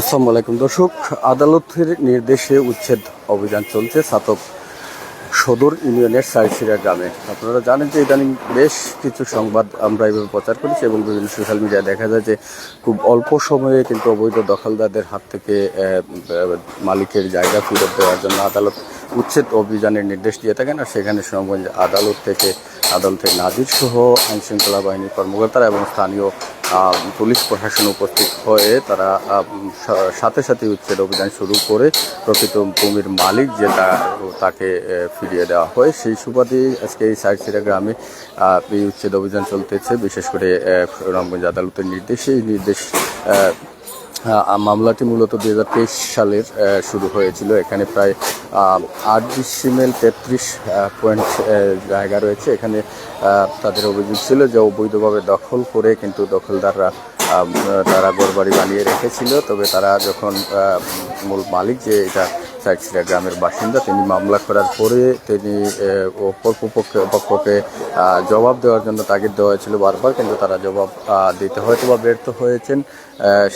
আসসালামু আলাইকুম, দর্শক। আদালতের নির্দেশে উচ্ছেদ অভিযান চলছে সাতক সদর ইউনিয়নের সাইসিরা গ্রামে। আপনারা জানেন যে ইদানিং বেশ কিছু সংবাদ আমরা এইভাবে প্রচার করেছি এবং বিভিন্ন সোশ্যাল মিডিয়ায় দেখা যায় যে খুব অল্প সময়ে কিন্তু অবৈধ দখলদারদের হাত থেকে মালিকের জায়গা ফেরত দেওয়ার জন্য আদালত উচ্ছেদ অভিযানের নির্দেশ দিয়ে থাকেন। আর সেখানে সুনামগঞ্জ আদালত থেকে আদালতের নাজির সহ আইন শৃঙ্খলা বাহিনীর কর্মকর্তারা এবং স্থানীয় পুলিশ প্রশাসন উপস্থিত হয়ে তারা সাথে সাথে উচ্ছেদ অভিযান শুরু করে প্রকৃত ভূমির মালিক যেটা তাকে ফিরিয়ে দেওয়া হয়। সেই সুবাদে আজকে এই সাইডসিরা গ্রামে এই উচ্ছেদ অভিযান চলতেছে। বিশেষ করে রামগঞ্জ আদালতের নির্দেশে, এই নির্দেশ মামলাটি মূলত দুই হাজার তেইশ সালের শুরু হয়েছিল। এখানে প্রায় আট ডিসিমেল তেত্রিশ পয়েন্ট জায়গা রয়েছে। এখানে তাদের অভিযোগ ছিল যে অবৈধভাবে দখল করে কিন্তু দখলদাররা তারা ঘরবাড়ি বানিয়ে রেখেছিল। তবে তারা যখন মূল মালিক যে এটা সাইডসিরা গ্রামের বাসিন্দা, তিনি মামলা করার পরে তিনি অপর পক্ষকে জবাব দেওয়ার জন্য তাগিদ দেওয়া হয়েছিল বারবার, কিন্তু তারা জবাব দিতে হয়তো বা ব্যর্থ হয়েছেন।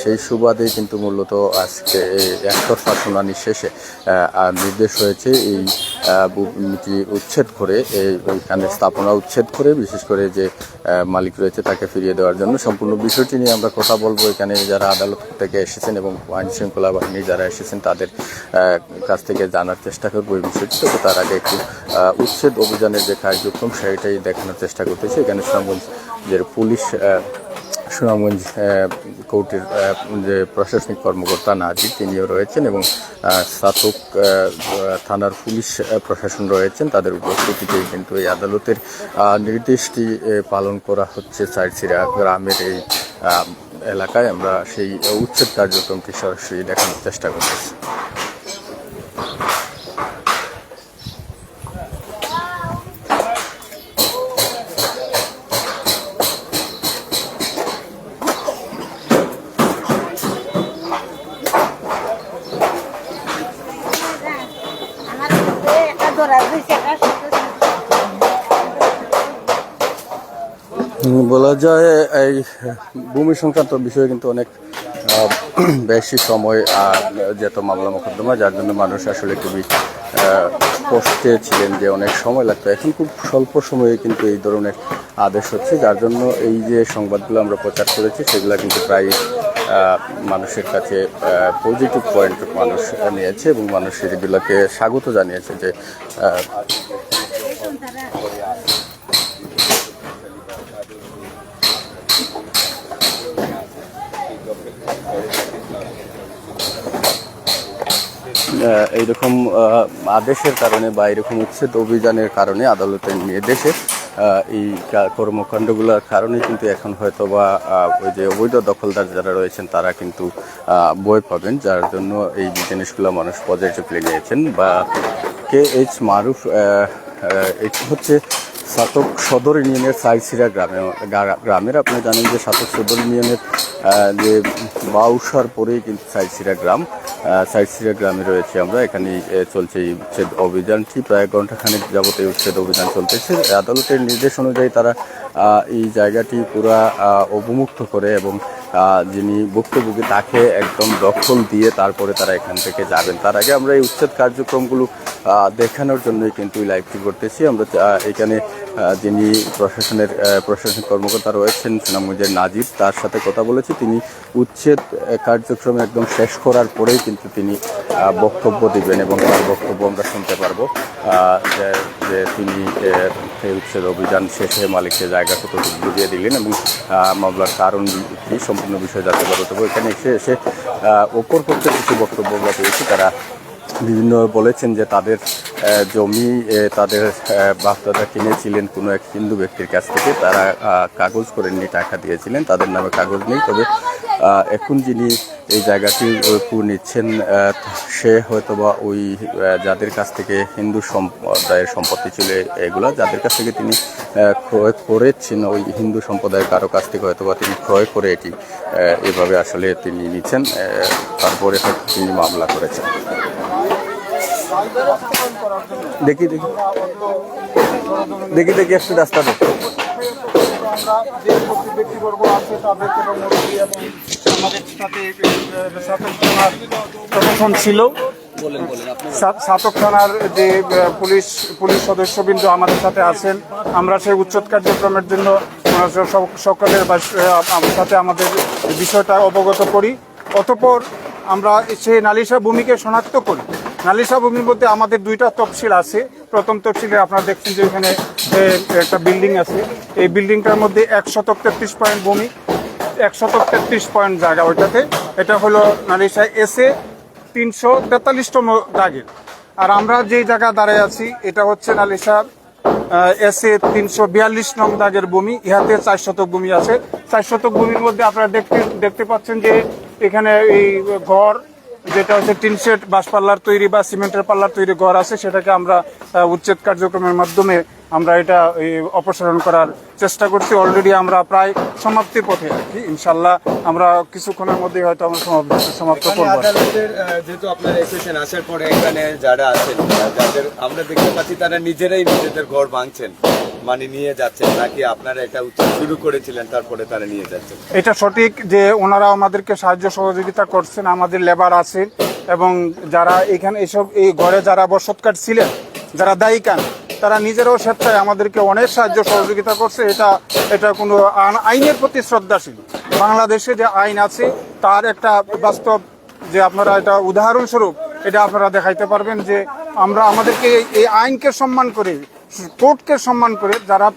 সেই সুবাদেই কিন্তু মূলত আজকে এই একতরফা শুনানি শেষে নির্দেশ হয়েছে এই ভূমিটি উচ্ছেদ করে, এই, ওইখানে স্থাপনা উচ্ছেদ করে, বিশেষ করে যে মালিক রয়েছে তাকে ফিরিয়ে দেওয়ার জন্য। সম্পূর্ণ বিষয়টি নিয়ে আমরা কথা বলব এখানে, যারা আদালত থেকে এসেছেন এবং আইন শৃঙ্খলা বাহিনী যারা এসেছেন তাদের কাছ থেকে জানার চেষ্টা করব এই বিষয়টি। তার আগে একটু উচ্ছেদ অভিযানের যে কার্যক্রম সেটাই দেখানোর চেষ্টা করতেছি। এখানে সুনামগঞ্জ যে পুলিশ সুনামগঞ্জ কোর্টের যে প্রশাসনিক কর্মকর্তা নাজির তিনিও রয়েছেন এবং আহ, স্নাতক থানার পুলিশ প্রশাসন রয়েছেন। তাদের উপস্থিতিতেই কিন্তু এই আদালতের নির্দেশটি পালন করা হচ্ছে সাইডসিরা গ্রামের এই এলাকায়। আমরা সেই উচ্ছেদ কার্যক্রমটি সরাসরি দেখানোর চেষ্টা করতেছি। বলা যায়, এই ভূমি সংক্রান্ত বিষয়ে কিন্তু অনেক বেশি সময় আর যেত মামলা মোকদ্দমা, যার জন্য মানুষ আসলে খুবই কষ্টে ছিলেন যে অনেক সময় লাগতো। এখন খুব স্বল্প সময়ে কিন্তু এই ধরনের আদেশ হচ্ছে, যার জন্য এই যে সংবাদগুলো আমরা প্রচার করেছি, সেগুলো কিন্তু প্রায় মানুষের কাছে পজিটিভ পয়েন্ট মানুষ নিয়েছে এবং মানুষ এগুলোকে স্বাগত জানিয়েছে যে এইরকম আদেশের কারণে বা এরকম উচ্ছেদ অভিযানের কারণে আদালতের নির্দেশে এই কর্মকাণ্ডগুলোর কারণে কিন্তু এখন হয়তো বা ওই যে অবৈধ দখলদার যারা রয়েছেন তারা কিন্তু বই পাবেন, যার জন্য এই জিনিসগুলো মানুষ পজিটিভলি নিয়েছেন। বা কে এইচ মারুফ হচ্ছে সাতক সদর ইউনিয়নের সাইসিরা গ্রামে গ্রামের আপনি জানেন যে সাতক সদর ইউনিয়নের যে বাউসার পরেই কিন্তু সাইসিরা গ্রাম সাইসিরা গ্রামে রয়েছে আমরা। এখানে চলছে এই উচ্ছেদ অভিযানটি। প্রায় ঘন্টাখানেক যাবত এই উচ্ছেদ অভিযান চলতেছে। আদালতের নির্দেশ অনুযায়ী তারা এই জায়গাটি পুরা অবমুক্ত করে এবং যিনি ভুক্তভোগী তাকে একদম দখল দিয়ে তারপরে তারা এখান থেকে যাবেন। তার আগে আমরা এই উচ্ছেদ কার্যক্রমগুলো দেখানোর জন্যই কিন্তু লাইভটি করতেছি। আমরা এখানে যিনি প্রশাসনের প্রশাসনিক কর্মকর্তা রয়েছেন সুনামগঞ্জের নাজির তার সাথে কথা বলেছি। তিনি উচ্ছেদ কার্যক্রম একদম শেষ করার পরেই কিন্তু তিনি বক্তব্য দিবেন এবং তার বক্তব্য আমরা শুনতে পারব। যে- তিনি এই উচ্ছেদ অভিযান শেষে মালিকের জায়গা কতটুকু বুঝিয়ে দিলেন এবং মামলার কারণ কি সম্পূর্ণ বিষয়ে জানতে পারব। তবে এখানে এসে এসে আহ, অপর পক্ষের কিছু বক্তব্য আমরা পেয়েছি। তারা বিভিন্ন বলেছেন যে তাদের জমি তাদের বাপদাদা কিনেছিলেন কোনো এক হিন্দু ব্যক্তির কাছ থেকে। তারা কাগজ করে নিয়ে টাকা দিয়েছিলেন। তাদের নামে কাগজ নেই। তবে এখন যিনি এই জায়গাটি পুর নিচ্ছেন সে হয়তোবা ওই যাদের কাছ থেকে হিন্দু সম্প্রদায়ের সম্পত্তি ছিল এগুলা, যাদের কাছ থেকে তিনি ক্রয় করেছেন, ওই হিন্দু সম্প্রদায়ের কারও কাছ থেকে হয়তোবা তিনি ক্রয় করে এটি এভাবে আসলে তিনি নিচ্ছেন তারপরে হয়তো তিনি মামলা করেছেন। দেখি দেখি। দেখি দেখি একটু রাস্তা দেখ আমরা যে উপস্থিত ব্যক্তিবর্গ আছে তাদেরকে এবং আমাদের সাথে ছিল থানার যে পুলিশ পুলিশ সদস্যবৃন্দ আমাদের সাথে আছেন। আমরা সেই উচ্ছেদ কার্যক্রমের জন্য সকলের সাথে আমাদের বিষয়টা অবগত করি। অতপর আমরা সেই নালিশা ভূমিকে শনাক্ত করি। নালিশা ভূমির মধ্যে আমাদের দুইটা তফসিল আছে। প্রথম তফসিলে আপনারা দেখছেন যে এখানে একটা বিল্ডিং আছে। এই বিল্ডিংটার মধ্যে এক শতক তেত্রিশ পয়েন্ট ভূমি এক শতক তেত্রিশ পয়েন্ট জায়গা ওইটাতে। এটা হলো নালিশা এসে তিনশো তেতাল্লিশতম দাগের আর আমরা যেই জায়গা দাঁড়ায় আছি, এটা হচ্ছে নালিশা এসে তিনশো বিয়াল্লিশ নং দাগের ভূমি। ইহাতে চার শতক ভূমি আছে। চার শতক ভূমির মধ্যে আপনারা দেখতে দেখতে পাচ্ছেন যে এখানে এই ঘর যেটা হচ্ছে টিন শেড বাঁশ পাল্লার তৈরি বা সিমেন্টের পাল্লার তৈরি ঘর আছে সেটাকে আমরা উচ্ছেদ কার্যক্রমের মাধ্যমে আমরা এটা অপসারণ করার চেষ্টা করছি। অলরেডি আমরা প্রায় সমাপ্তির পথে আছি। ইনশাল্লাহ আমরা কিছুক্ষণের মধ্যেই হয়তো আমরা সমাপ্ত সমাপ্ত করব। যেহেতু আপনারা এসেছেন আসার পরে এখানে যারা আছেন যাদের আমরা দেখতে পাচ্ছি তারা নিজেরাই নিজেদের ঘর ভাঙছেন। মানে নিয়ে যাচ্ছেন নাকি আপনারা এটা উচ্ছেদ শুরু করেছিলেন, তারপরে তারা নিয়ে যাচ্ছেন এটা সঠিক যে ওনারা আমাদেরকে সাহায্য সহযোগিতা করছেন, আমাদের লেবার আছে এবং যারা এখানে এসব, এই ঘরে যারা বসতকার ছিলেন, যারা দায়িকান তারা নিজেরাও স্বেচ্ছায় আমাদেরকে অনেক সাহায্য সহযোগিতা করছে। এটা এটা কোনো আইনের প্রতি শ্রদ্ধাশীল। বাংলাদেশে যে আইন আছে, তার একটা বাস্তব যে আপনারা এটা উদাহরণস্বরূপ, এটা আপনারা দেখাইতে পারবেন যে আমরা আমাদেরকে এই আইনকে সম্মান করে কোর্টকে সম্মান করে যারা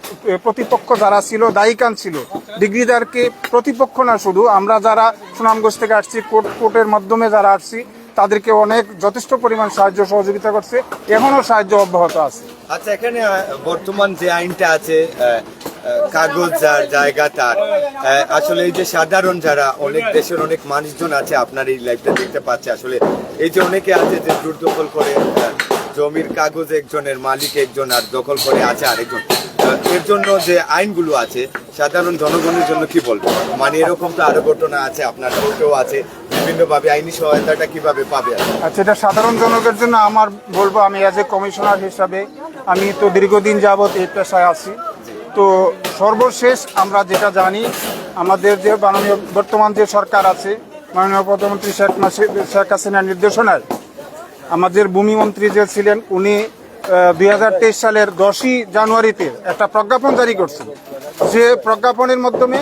প্রতিপক্ষ যারা ছিল, দায়িকান ছিল, ডিগ্রিদারকে প্রতিপক্ষ না শুধু, আমরা যারা সুনামগঞ্জ থেকে আসছি, কোর্ট, কোর্টের মাধ্যমে যারা আসছি, তাদেরকে অনেক যথেষ্ট পরিমাণ সাহায্য সহযোগিতা করছে, এখনও সাহায্য অব্যাহত আছে। আচ্ছা এখানে বর্তমান যে আইনটা আছে কাগজ যার জায়গা তার আসলে এই যে সাধারণ যারা, অনেক দেশের অনেক মানুষজন আছে, আপনার এই লাইফটা দেখতে পাচ্ছে, আসলে এই যে অনেকে আছে যে জোর দখল করে জমির কাগজ একজনের, মালিক একজন আর দখল করে আছে আরেকজন। এর জন্য যে আইনগুলো আছে, সাধারণ জনগণের জন্য কি বলব? মানে এরকম তো আরও ঘটনা আছে, আপনার কোর্টেও আছে, বিভিন্নভাবে আইনি সহায়তাটা কীভাবে পাবে আচ্ছা এটা সাধারণ জনগণের জন্য আমার বলব, আমি অ্যাজ এ কমিশনার হিসাবে আমি তো দীর্ঘদিন যাবৎ এই পেশায় আছি। তো সর্বশেষ আমরা যেটা জানি, আমাদের যে মাননীয়, বর্তমান যে সরকার আছে, মাননীয় প্রধানমন্ত্রী শেখ শেখ হাসিনার নির্দেশনায় আমাদের ভূমিমন্ত্রী যে ছিলেন, উনি দুই হাজার তেইশ সালের দশই জানুয়ারিতে একটা প্রজ্ঞাপন জারি করছেন। যে প্রজ্ঞাপনের মাধ্যমে,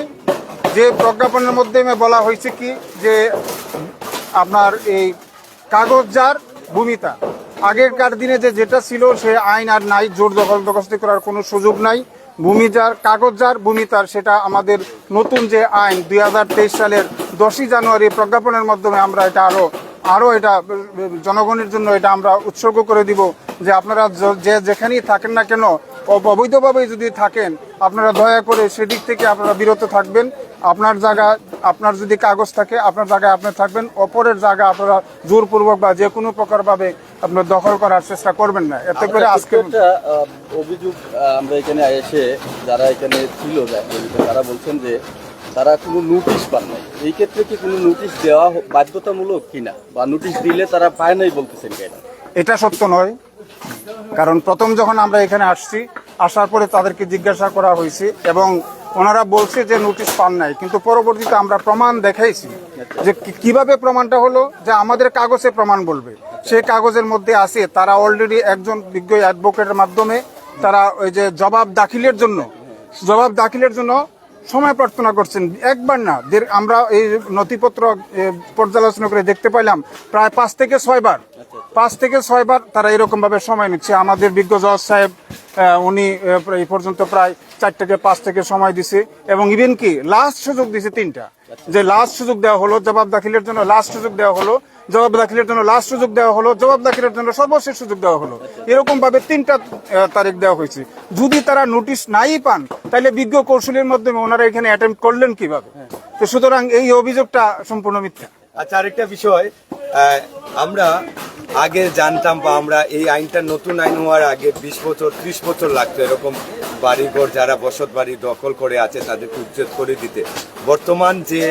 যে প্রজ্ঞাপনের মাধ্যমে বলা হয়েছে কি, যে আপনার এই কাগজ যার ভূমিতা আগেরকার দিনে যে যেটা ছিল, সে আইন আর নাই, জোর দখল দখস্তি করার কোনো সুযোগ নাই। ভূমি যার, কাগজ যার ভূমি তার সেটা আমাদের নতুন যে আইন, দুই হাজার তেইশ সালের দশই জানুয়ারি প্রজ্ঞাপনের মাধ্যমে আমরা এটা আরও আরও এটা জনগণের জন্য এটা আমরা উৎসর্গ করে দিব যে আপনারা যে যেখানেই থাকেন না কেন অব- অবৈধভাবে যদি থাকেন আপনারা দয়া করে সেদিক থেকে আপনারা বিরত থাকবেন। আপনার জায়গা আপনার যদি কাগজ থাকে আপনার জায়গায় আপনি থাকবেন। অপরের জায়গা আপনারা জোরপূর্বক বা যে কোনো প্রকারভাবে আপনার দখল করার চেষ্টা করবেন না। এতে করে আজকে একটা, আহ, অভিযোগ আমরা এখানে এসে যারা এখানে ছিল তারা বলছেন যে তারা কোনো নোটিশ পান নাই। এই ক্ষেত্রে কি কোনো নোটিশ দেওয়া বাধ্যতামূলক কিনা বা নোটিশ দিলে তারা পায় নাই বলতেছেন কেন? এটা সত্য নয়। কারণ প্রথম যখন আমরা এখানে আসছি, আসার পরে তাদেরকে জিজ্ঞাসা করা হয়েছে এবং ওনারা বলছে যে নোটিশ পান নাই। কিন্তু পরবর্তীতে আমরা প্রমাণ দেখাইছি যে কীভাবে প্রমাণটা হলো? যে আমাদের কাগজে প্রমাণ বলবে। সেই কাগজের মধ্যে আছে, তারা অলরেডি একজন বিজ্ঞ অ্যাডভোকেটের মাধ্যমে তারা ওই যে জবাব দাখিলের জন্য, জবাব দাখিলের জন্য সময় প্রার্থনা করছেন। একবার না আমরা এই নথিপত্র পর্যালোচনা করে দেখতে পাইলাম, প্রায় পাঁচ থেকে ছয়বার পাঁচ থেকে ছয়বার তারা এরকম ভাবে সময় নিচ্ছে। আমাদের বিজ্ঞ জজ সাহেব উনি এই পর্যন্ত প্রায় চার থেকে পাঁচ থেকে সময় দিছে এবং ইভেন কি লাস্ট সুযোগ দিছে তিনটা। যে লাস্ট সুযোগ দেওয়া হলো, জবাব দাখিলের জন্য লাস্ট সুযোগ দেওয়া হলো জবাব দাখিলের জন্য লাস্ট সুযোগ দেওয়া হলো, জবাব দাখিলের জন্য সর্বশেষ সুযোগ দেওয়া হলো। এরকম ভাবে তিনটা তারিখ দেওয়া হয়েছে। যদি তারা নোটিশ নাই পান, তাহলে বিজ্ঞ কৌশলের মাধ্যমে ওনারা এখানে অ্যাটেম্প করলেন কীভাবে? তো সুতরাং এই অভিযোগটা সম্পূর্ণ মিথ্যা। আচ্ছা আরেকটা বিষয় আমরা আগে জানতাম বা আমরা এই আইনটা নতুন আইন হওয়ার আগে বিশ বছর, ত্রিশ বছর লাগতো এরকম বাড়িঘর যারা বসত বাড়ি দখল করে আছে তাদেরকে উচ্ছেদ করে দিতে। বর্তমান যে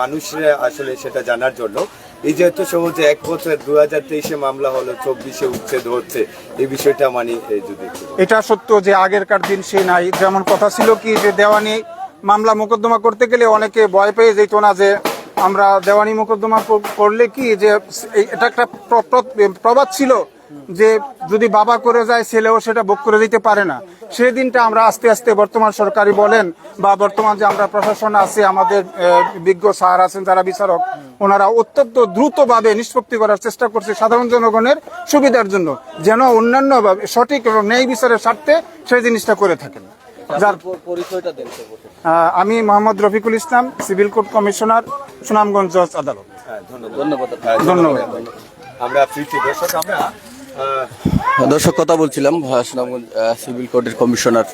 মানুষরা আসলে সেটা জানার জন্য এই যে যেহেতু সহজে এক বছর দু হাজার তেইশে মামলা হলো, চব্বিশে উচ্ছেদ হচ্ছে। এই বিষয়টা মানে যদি এটা সত্য যে আগেরকার দিন সে নাই। যেমন কথা ছিল কি যে দেওয়ানি মামলা মোকদ্দমা করতে গেলে অনেকে ভয় পেয়ে যেত না যে আমরা দেওয়ানি মোকদ্দমা করলে কি যে এটা একটা প্র- প্র- প্রবাদ ছিল। যে যদি বাবা করে যায় ছেলেও সেটা ভোগ করে দিতে পারে না। সেই দিনটা আমরা আস্তে আস্তে বর্তমান সরকারি বলেন বা বর্তমান যে আমরা প্রশাসন আছে আমাদের বিজ্ঞ স্যার আছেন যারা বিচারক ওনারা অত্যন্ত দ্রুতভাবে নিষ্পত্তি করার চেষ্টা করছে সাধারণ জনগণের সুবিধার জন্য যেন অন্যান্য ভাবে সঠিক এবং ন্যায় বিচারের স্বার্থে সেই জিনিসটা করে থাকেন। যার পরিচয়টা আমি Mohammad Rafiqul Islam civil court commissioner Sunamganj জজ আদালত। হ্যাঁ ধন্যবাদ। ধন্যবাদ। আমরা দর্শক আমরা দর্শক, কথা বলছিলাম সুনামগঞ্জ সিভিল কোর্টের কমিশনার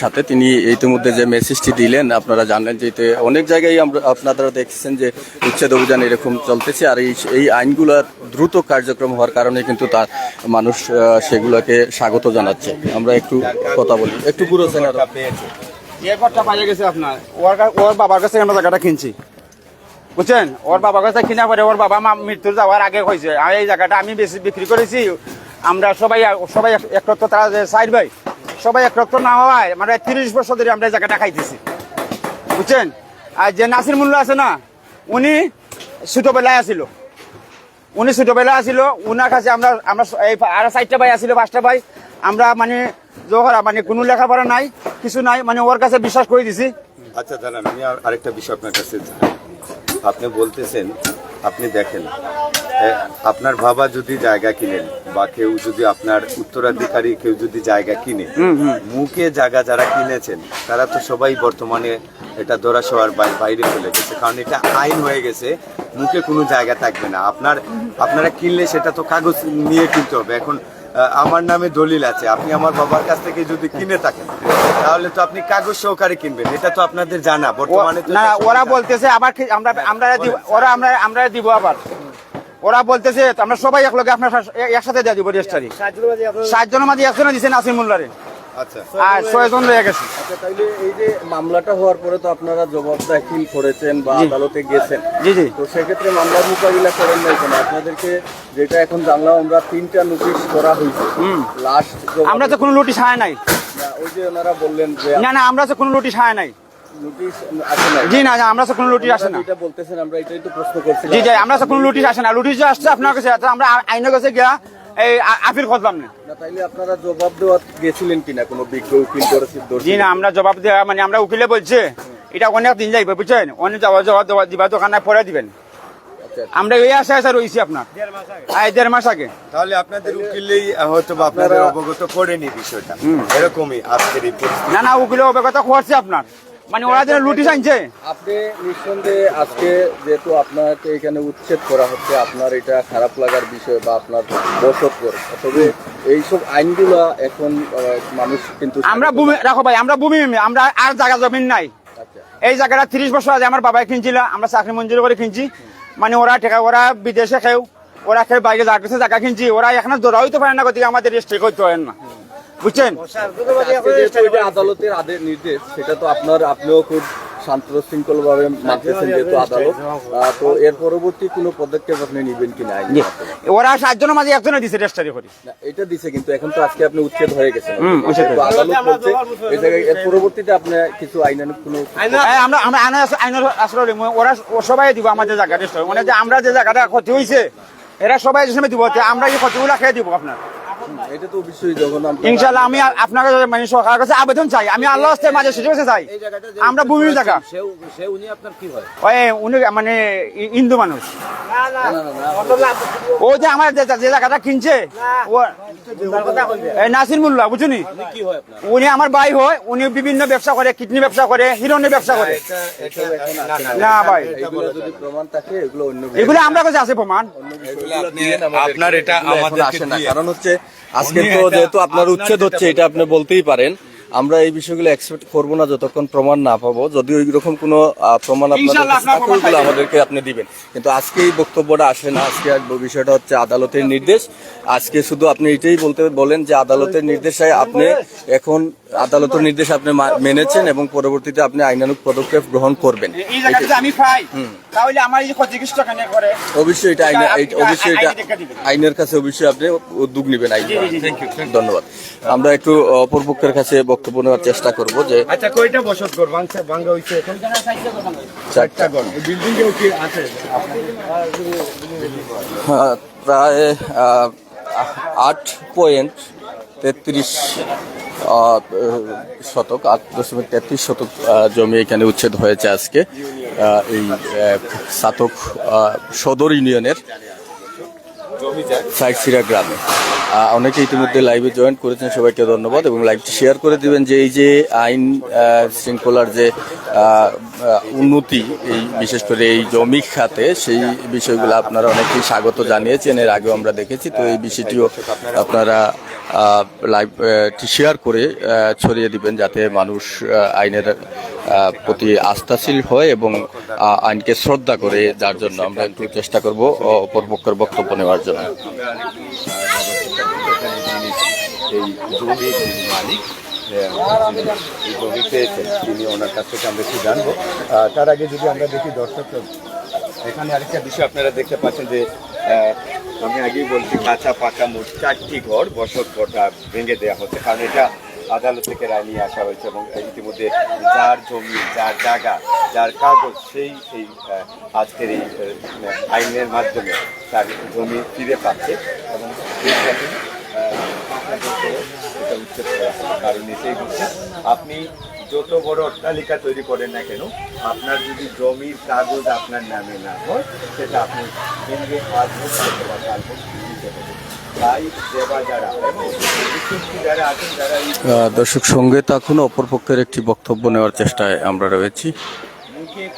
সাথে। তিনি ইতিমধ্যে যে মেসেজটি দিলেন, আপনারা জানলেন যে এতে অনেক জায়গায় আমরা আপনারা দেখছেন যে উচ্ছেদ অভিযান এরকম চলতেছে, আর এই এই আইনগুলো দ্রুত কার্যক্রম হওয়ার কারণে কিন্তু তার মানুষ সেগুলোকে স্বাগত জানাচ্ছে। আমরা একটু কথা বলি। একটু পুরো সেনার। গেছে আপনার? ওর বাবার কাছে আমরা জায়গাটা কিনছি। বুঝছেন? ওর বাবার কাছে কিনা পরে ওর বাবা মা মৃত্যুর যাওয়ার আগে আর, এই জায়গাটা আমি বেশি বিক্রি করেছি, আমরা সবাই সবাই এক- একত্র তারা সাইড ভাই, সবাই একত্র না হওয়ায় মানে তিরিশ বছর ধরে আমরা এই জায়গাটা খাইতেছি। বুঝছেন? আর যে নাসির মুল্লা আছে না, উনি ছোটবেলায় আসিল উনি ছোটবেলায় আসিল উনার কাছে আমরা আমরা এই আর চারটা ভাই আসিল পাঁচটা ভাই, আমরা মানে জোহরা মানে কোনো লেখাপড়া নাই, কিছু নাই মানে ওর কাছে বিশ্বাস করে দিছি। আচ্ছা দাঁড়ান, আমি আরেকটা বিষয় আপনার কাছে আপনি বলতেছেন আপনি দেখেন। আপনার বাবা যদি জায়গা কিনেন বা কেউ যদি আপনার উত্তরাধিকারী কেউ যদি জায়গা কিনে মুখে জায়গা যারা কিনেছেন তারা তো সবাই বর্তমানে এটা দরাসোয়ার বাই- বাইরে চলে গেছে কারণ এটা আইন হয়ে গেছে মুখে কোনো জায়গা থাকবে না। আপনার আপনারা কিনলে সেটা তো কাগজ নিয়ে কিনতে হবে। এখন আমার নামে দলিল আছে। আপনি আমার বাবার কাছ থেকে যদি কিনে থাকেন তাহলে তো আপনি কাগজ সহকারে কিনবেন। এটা তো আপনাদের জানা। বর্তমানে না ওরা বলতেছে আবার আমরা আমরা দিব ওরা আমরা আমরা দিব আবার। ওরা বলতেছে আমরা সবাই একলগে আপনার সাথে- একসাথে দিয়ে দিব রেজিস্টারি সাতজনের মাঝে একজনে দিছে নাসির মোল্লারে। আচ্ছা আর ছয়জন রয়ে গেছে। আচ্ছা তাইলে এই যে মামলাটা হওয়ার পরে তো আপনারা জবাব দাখিল করেছেন বা আদালতে গেছেন। জি জি। তো সেক্ষেত্রে মামলার মোকাবিলা করেন নাই কেন? আপনাদেরকে যেটা এখন জানলাম আমরা তিনটা নোটিশ করা হয়েছে। লাস্ট আমরা তো কোনো নোটিশ হায় নাই। ওই যে ওনারা বললেন যে না না আমরা তো কোনো নোটিশ হায় নাই। জি না আমরা তো কোনো নোটিশ আসে না। এটা বলতেছেন আমরা এটাই তো প্রশ্ন করছি জি জি আমরা তো কোনো নোটিশ আসে না। নোটিশ আসছে আপনার কাছে আমরা আইনের কাছে গিয়া এই আপিল করলাম না। না তাইলে আপনারা জবাব দেওয়া গেছিলেন কিনা? কোনো বিজ্ঞ উকিল জি না আমরা জবাব দেওয়া মানে আমরা উকিলে বলছে এটা অনেক দিন যাইবে বুঝছেন? অনেক জবাব জবাব দেওয়া দিবা দোকানে পরে দিবেন। আচ্ছা। আমরা এই আশা আশা রয়েছি আপনার। এই দেড় মাস আগে। তাহলে আপনাদের উকিলেই হয়তো বা আপনাদের অবগত করেনি বিষয়টা। এরকমই আজকের এই না না উকিলে অভিজ্ঞতা করছে আপনার। মানে ওরা যেন লুটিস আনছে আপনি নিঃসন্দেহে আজকে যেহেতু আপনাকে এখানে উচ্ছেদ করা হচ্ছে আপনার এটা খারাপ লাগার বিষয় বা আপনার বসত করে। তবে এইসব আইনগুলো এখন মানুষ কিন্তু আমরা ভূমি রাখো ভাই আমরা ভূমি আমরা আর জায়গা জমিন নাই। আচ্ছা। এই জায়গাটা তিরিশ বছর আগে আমার বাবাই কিনছিল আমরা চাকরি মঞ্জুর করে কিনছি। মানে ওরা টেকা ওরা বিদেশে খেও ওরা খেয়ে বাইরে জায়গা জায়গা কিনছি ওরা এখানে দৌড়া হইতে পারে না গতিকে আমাদের রেজিস্ট্রি করতে হয় না। বুঝছেন? আদালতের আদেশ নির্দেশ সেটা তো আপনার আপনিও খুব শান্ত শৃঙ্খল ভাবে মানতেছেন যেহেতু আদালত তো এর পরবর্তী কোনো পদক্ষেপ আপনি নিবেন কিনা আইন ওরা সাতজনের মাঝে একজনে দিছে রেজিস্ট্রি করে। না, এটা দিছে কিন্তু এখন তো আজকে আপনি উচ্ছেদ হয়ে গেছেন। আদালত বলছে এই জায়গায় এর পরবর্তীতে আপনি কিছু আইনানুক কোনো আমরা আমরা আইনের আইনের আসলে ওরা সবাই দিব আমাদের জায়গা রেজিস্ট্রি মানে যে আমরা যে জায়গাটা ক্ষতি হয়েছে এরা সবাই দিব আমরা এই ক্ষতিগুলো খেয়ে দিব আপনার। এটা তো অবশ্যই যখন আমরা- ইনশাল্লাহ আমি আপনার কাছে মানে সরকারের কাছে আবেদন চাই আমি আল্লাহ মাঝে সুযোগ চাই। আমরা ভূমির জায়গা। ওই উনি মানে হিন্দু মানুষ। ও যে আমার যে জায়গাটা কিনছে নাসির মোল্লা বুঝুনি? উনি আমার ভাই হয় উনি বিভিন্ন ব্যবসা করে কিডনি ব্যবসা করে হিরণের ব্যবসা করে। না ভাই। এগুলো যদি প্রমাণ থাকে এগুলো অন্য এগুলো আমরা কাছে আছে প্রমাণ। আপনার এটা না। কারণ হচ্ছে আজকে তো যেহেতু আপনার উচ্ছেদ হচ্ছে এটা আপনি বলতেই পারেন। আমরা এই বিষয়গুলো এক্সপেক্ট করব না যতক্ষণ প্রমাণ না পাবো। যদি ওই রকম কোনো প্রমাণ আপনাদের। আমাদেরকে আপনি দিবেন। কিন্তু আজকে এই বক্তব্যটা আসে না আজকে বিষয়টা হচ্ছে আদালতের নির্দেশ। আজকে শুধু আপনি এটাই বলতে বলেন যে আদালতের নির্দেশে আপনি এখন আদালতের নির্দেশ আপনি মেনেছেন এবং পরবর্তীতে আপনি আইনানুগ পদক্ষেপ গ্রহণ করবেন। অবশ্যই এটা অবশ্যই এটা। আইনের কাছে অবশ্যই আপনি উদ্যোগ নেবেন আইন। ধন্যবাদ। আমরা একটু অপরপক্ষের কাছে বক্তব্য নেওয়ার চেষ্টা করব যে আচ্ছা কয়টা বসত ঘর? ভাঙছে ভাঙ্গা হয়েছে এখন? চারটা ঘর। বিল্ডিং এও কি আছে? প্রায় আট পয়েন্ট তেত্রিশ শতক আট দশমিক তেত্রিশ শতক জমি এখানে উচ্ছেদ হয়েছে আজকে এই সাতক সদর ইউনিয়নের। সাইডসিরা গ্রামে। অনেকে ইতিমধ্যে লাইভে জয়েন করেছেন, সবাইকে ধন্যবাদ এবং লাইভটি শেয়ার করে দিবেন যে এই যে আইন শৃঙ্খলার যে উন্নতি, এই বিশেষ করে এই জমি খাতে, সেই বিষয়গুলো আপনারা অনেকেই স্বাগত জানিয়েছেন। এর আগেও আমরা দেখেছি, তো এই বিষয়টিও আপনারা লাইভটি শেয়ার করে ছড়িয়ে দিবেন যাতে মানুষ আইনের প্রতি আস্থাশীল হয় এবং আইনকে শ্রদ্ধা করে যার জন্য আমরা একটু চেষ্টা করব অপরপক্ষের বক্তব্য নেওয়ার জন্য। এই জমির মালিক জমি পেয়েছেন তিনি ওনার কাছ থেকে আমরা একটু জানব। তার আগে যদি আমরা দেখি দর্শক এখানে আরেকটা বিষয় আপনারা দেখতে পাচ্ছেন যে আমি আগেই বলছি কাঁচা পাকা মোট চারটি ঘর বসত ঘরটা ভেঙে দেওয়া হচ্ছে। কারণ এটা আদালত থেকে রায় নিয়ে আসা হয়েছে এবং ইতিমধ্যে যার জমি, যার জায়গা, যার কাগজ সেই এই আজকের এই আইনের মাধ্যমে তার জমি ফিরে পাচ্ছে এবং করা। কারণ এটাই হচ্ছে, আপনি যত বড় অট্টালিকা তৈরি করেন না কেন, আপনার যদি জমির কাগজ আপনার নামে না হয়, সেটা আপনি হোক দর্শক সঙ্গে থাকুন অপরপক্ষের একটি বক্তব্য নেওয়ার চেষ্টায় আমরা রয়েছি।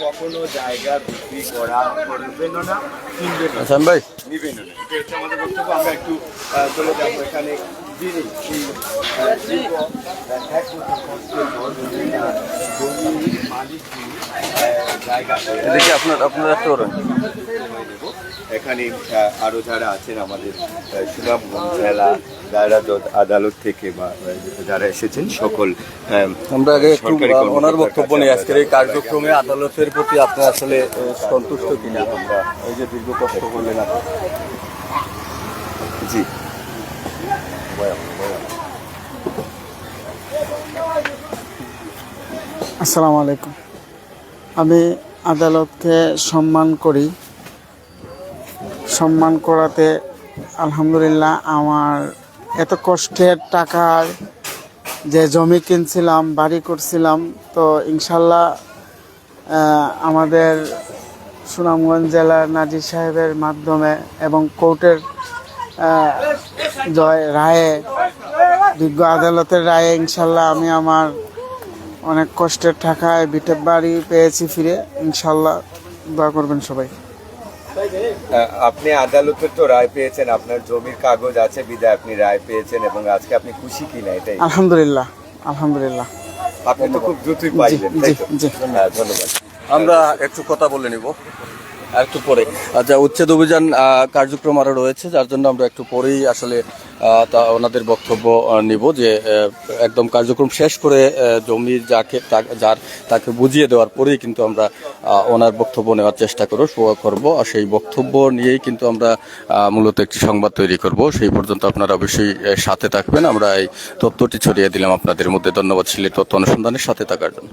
কখনো জায়গা বিক্রি করা করবেন না কিনবেন ভাই? নিবেন না এটা হচ্ছে আমাদের বক্তব্য আমরা একটু চলে যাব এখানে। আপনার আপনার একটু। এখানে আহ, আরও যারা আছেন আমাদের সুনামগঞ্জ জেলা দায়রা আদালত থেকে বা যারা এসেছেন সকল আমরা আগে একটু ওনার বক্তব্য নিয়ে আজকের এই কার্যক্রমে আদালতের প্রতি আপনি আসলে সন্তুষ্ট কিনা? আমরা এই যে দীর্ঘ কষ্ট করলেন জি। আসসালামু আলাইকুম। আমি আদালতকে সম্মান করি। সম্মান করাতে আলহামদুলিল্লাহ আমার এত কষ্টের টাকার যে জমি কিনছিলাম, বাড়ি করছিলাম, তো ইনশাল্লাহ আমাদের সুনামগঞ্জ জেলার নাজির সাহেবের মাধ্যমে এবং কোর্টের জয় রায়ে, বিজ্ঞ আদালতের রায়ে ইনশাল্লাহ আমি আমার অনেক কষ্টের টাকায় বিটে বাড়ি পেয়েছি ফিরে। ইনশাল্লাহ দোয়া করবেন সবাই। আপনি আদালতের তো রায় পেয়েছেন আপনার জমির কাগজ আছে বিদায় আপনি রায় পেয়েছেন এবং আজকে আপনি খুশি কিনা এটাই? আলহামদুলিল্লাহ আলহামদুলিল্লাহ। আপনি তো খুব দ্রুতই পাইলেন তাই তো? হ্যাঁ, ধন্যবাদ। আমরা একটু কথা বলে নিব। একটু পরে। আচ্ছা উচ্ছেদ অভিযান কার্যক্রম আরও রয়েছে, যার জন্য আমরা একটু পরেই আসলে তা ওনাদের বক্তব্য নিব যে একদম কার্যক্রম শেষ করে জমি যাকে যার, তাকে বুঝিয়ে দেওয়ার পরেই কিন্তু আমরা ওনার বক্তব্য নেওয়ার চেষ্টা করব করব। আর সেই বক্তব্য নিয়েই কিন্তু আমরা মূলত একটি সংবাদ তৈরি করব। সেই পর্যন্ত আপনারা অবশ্যই সাথে থাকবেন। আমরা এই তথ্যটি ছড়িয়ে দিলাম আপনাদের মধ্যে। ধন্যবাদ ছিল তথ্য অনুসন্ধানের সাথে থাকার জন্য।